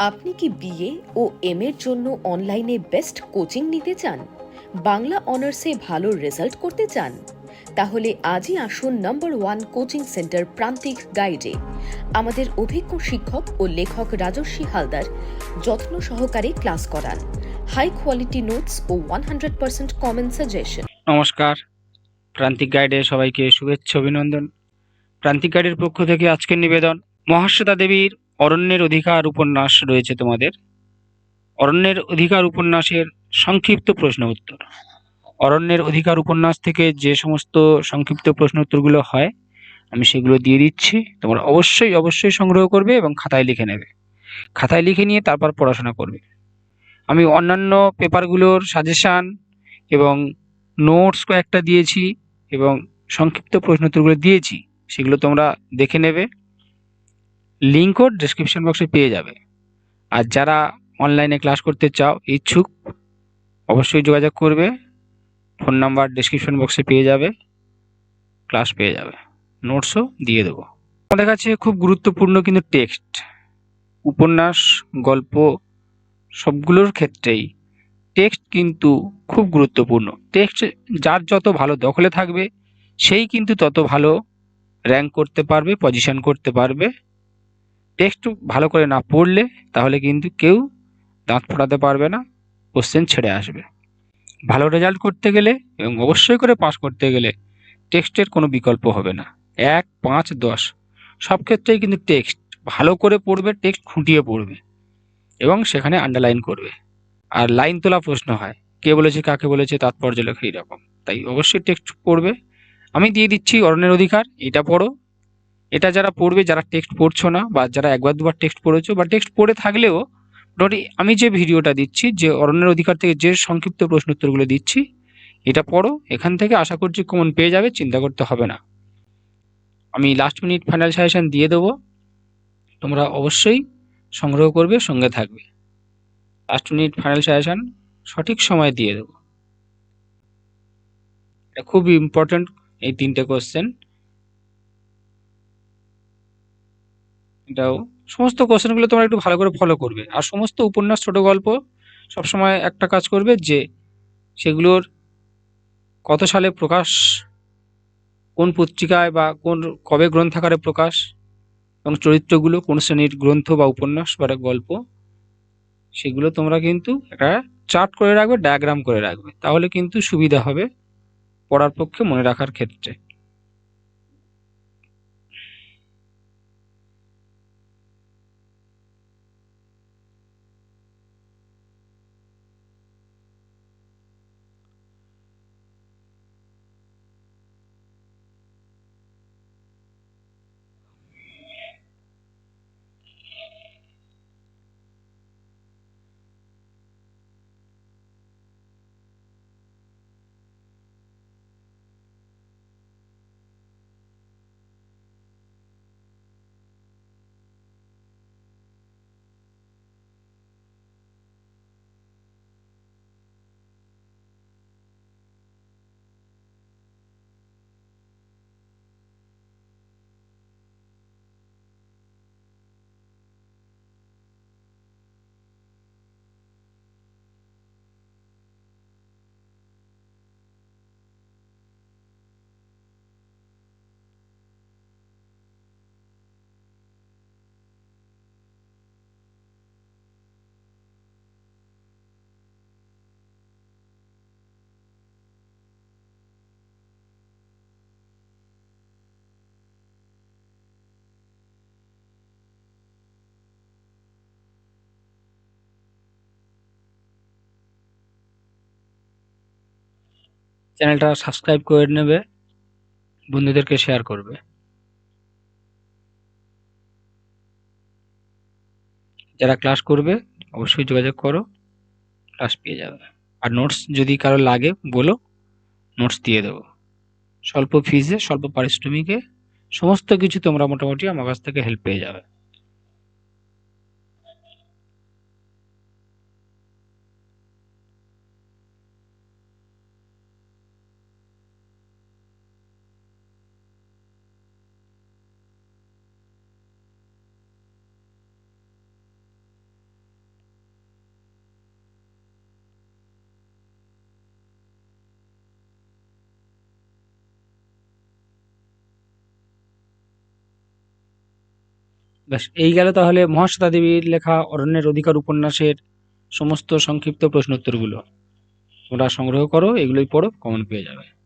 আপনি কি বিএ ও এম এর জন্য অনলাইনে বেস্ট কোচিং নিতে চান? বাংলা অনার্সে ভালো রেজাল্ট করতে চান? তাহলে আজই আসুন নম্বর ওয়ান কোচিং সেন্টার প্রান্তিক গাইডে। আমাদের অভিজ্ঞ শিক্ষক ও লেখক রাজস্বী হালদার যত্ন সহকারে ক্লাস করান। হাই কোয়ালিটি নোটস ও one hundred percent common suggestion. নমস্কার। প্রান্তিক গাইডে সবাইকে শুভেচ্ছা, অভিনন্দন। প্রান্তিক গাইডের পক্ষ থেকে আজকের নিবেদন মহাশ্বেতা দেবীর অরণ্যের অধিকার উপন্যাস রয়েছে তোমাদের। অরণ্যের অধিকার উপন্যাসের সংক্ষিপ্ত প্রশ্ন উত্তর। অরণ্যের অধিকার উপন্যাস থেকে যে সমস্ত সংক্ষিপ্ত প্রশ্ন উত্তরগুলো হয়, আমি সেগুলো দিয়ে দিচ্ছি। তোমরা অবশ্যই অবশ্যই সংগ্রহ করবে এবং খাতায় লিখে নেবে। খাতায় লিখে নিয়ে তারপর পড়াশোনা করবে। আমি অন্যান্য পেপারগুলোর সাজেশান এবং নোটস কয়েকটা দিয়েছি এবং সংক্ষিপ্ত প্রশ্ন উত্তরগুলো দিয়েছি, সেগুলো তোমরা দেখে নেবে। লিঙ্কও ডিসক্রিপশন বক্সে পেয়ে যাবে। আর যারা অনলাইনে ক্লাস করতে চাও, ইচ্ছুক, অবশ্যই যোগাযোগ করবে। ফোন নাম্বার ডিসক্রিপশন বক্সে পেয়ে যাবে। ক্লাস পেয়ে যাবে। নোটসও দিয়ে দেবো। আমাদের কাছে খুব গুরুত্বপূর্ণ কিন্তু টেক্সট উপন্যাস, গল্প, সবগুলোর ক্ষেত্রেই টেক্সট কিন্তু খুব গুরুত্বপূর্ণ। টেক্সট যার যত ভালো দখলে থাকবে, সেই কিন্তু তত ভালো র্যাঙ্ক করতে পারবে পজিশন করতে পারবে। টেক্সট ভালো করে না পড়লে তাহলে কিন্তু কেউ দাঁত ফোটাতে পারবে না কোশ্চেন ছেড়ে আসবে। ভালো রেজাল্ট করতে গেলে এবং অবশ্যই করে পাস করতে গেলে টেক্সটের কোনো বিকল্প হবে না। এক, পাঁচ, দশ, সব ক্ষেত্রেই কিন্তু টেক্সট ভালো করে পড়বে টেক্সট খুঁটিয়ে পড়বে এবং সেখানে আন্ডারলাইন করবে। আর লাইন তোলা প্রশ্ন হয়, কে বলেছে, কাকে বলেছে, তাৎপর্য লেখা এইরকম। তাই অবশ্যই টেক্সট পড়বে। আমি দিয়ে দিচ্ছি অরণ্যের অধিকার, এটা পড়ো। এটা যারা পড়বে, যারা টেক্সট পড়ছো না বা যারা একবার দুবার টেক্সট পড়েছো বা টেক্সট পড়ে থাকলেও মোটামুটি আমি যে ভিডিওটা দিচ্ছি, যে অরণ্যের অধিকার থেকে যে সংক্ষিপ্ত প্রশ্ন উত্তরগুলো দিচ্ছি, এটা পড়ো। এখান থেকে আশা করছি কমন পেয়ে যাবে, চিন্তা করতে হবে না। আমি লাস্ট মিনিট ফাইনাল সাজেশান দিয়ে দেবো। তোমরা অবশ্যই সংগ্রহ করবে, সঙ্গে থাকবে। লাস্ট মিনিট ফাইনাল সাজেশান সঠিক সময় দিয়ে দেবো। এটা খুব ইম্পর্ট্যান্ট এই তিনটে কোশ্চেন এটাও। সমস্ত কোশ্চেনগুলো তোমরা একটু ভালো করে ফলো করবে। আর সমস্ত উপন্যাস, ছোট গল্প সবসময় একটা কাজ করবে যে, সেগুলোর কত সালে প্রকাশ, কোন পত্রিকায় বা কোন কবে গ্রন্থাকারে প্রকাশ এবং চরিত্রগুলো, কোন শ্রেণির গ্রন্থ বা উপন্যাস বা গল্প, সেগুলো তোমরা কিন্তু একটা চার্ট করে রাখবে ডায়াগ্রাম করে রাখবে। তাহলে কিন্তু সুবিধা হবে পড়ার পক্ষে মনে রাখার ক্ষেত্রে। চ্যানেলটা সাবস্ক্রাইব করে নেবে, বন্ধুদেরকে শেয়ার করবে। যারা ক্লাস করবে, অবশ্যই যোগাযোগ করো ক্লাস পেয়ে যাবে। আর নোটস যদি কারও লাগে, বলো নোটস দিয়ে দেবো। স্বল্প ফিজে স্বল্প পারিশ্রমিকে, সমস্ত কিছু তোমরা মোটামুটি আমার কাছ থেকে হেল্প পেয়ে যাবে। ব্যাস, এই গেল তাহলে মহাশ্বেতা দেবীর লেখা অরণ্যের অধিকার উপন্যাসের সমস্ত সংক্ষিপ্ত প্রশ্নোত্তরগুলো। তোমরা সংগ্রহ করো, এগুলোই পড়ো কমন পেয়ে যাবে।